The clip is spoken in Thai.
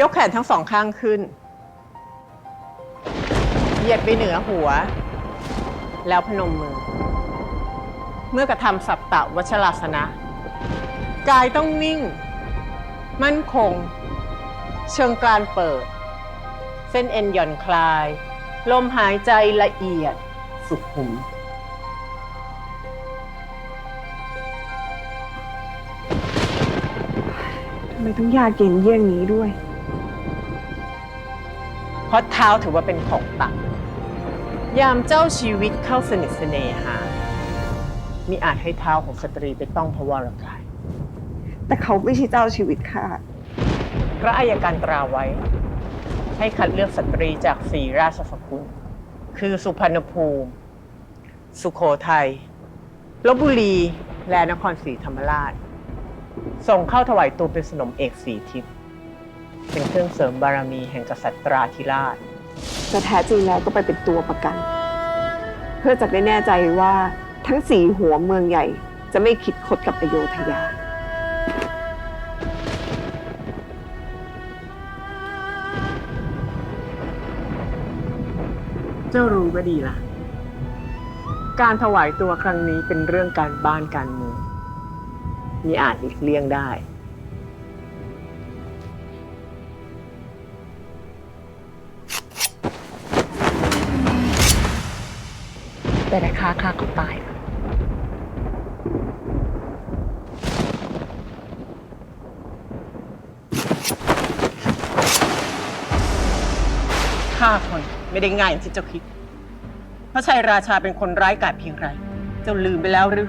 ยกแขนทั้งสองข้างขึ้น เหยียดไปเหนือหัว แล้วพนมมือ เมื่อกระทำสัปตะวัชราสนะ กายต้องนิ่ง มั่นคง เชิงกรานเปิด เส้นเอ็นหย่อนคลาย ลมหายใจละเอียดสุขุมทำไมต้องยากเย็นเยี่ยงนี้ด้วย เพราะเท้าถือว่าเป็นของต่ำยามเจ้าชีวิตเข้าสนิทเสน่หามิอาจให้เท้าของสตรีไปต้องพระวรกาย แต่เขาไม่ใช่เจ้าชีวิตค่ะ พระอัยการตราไว้ ให้คัดเลือกสตรีจากสี่ราชสกุล คือสุพรรณภูมิ สุโขทัยลบบุรีและนครศรีธรรมราช ส่งเข้าถวายตัวเป็นสนมเอกสีทิศ เป็นเครื่องเสริมบารมีแห่งกษัตราธิราช แต่แท้จริงแล้วก็ไปเป็นตัวประกัน เพื่อจะได้แน่ใจว่าทั้งสี่หัวเมืองใหญ่จะไม่คิดคดกับอโยธยา เจ้ารู้ก็ดีล่ะ การถวายตัวครั้งนี้เป็นเรื่องการบ้านการเมืองมีอาจหลีกเลี่ยงได้ แต่นะคะค่าเขาตาย ฆ่าคนไม่ได้ง่ายอย่างที่เจ้าคิด พระชัยราชาเป็นคนร้ายกาจเพียงไร เจ้าลืมไปแล้วหรือ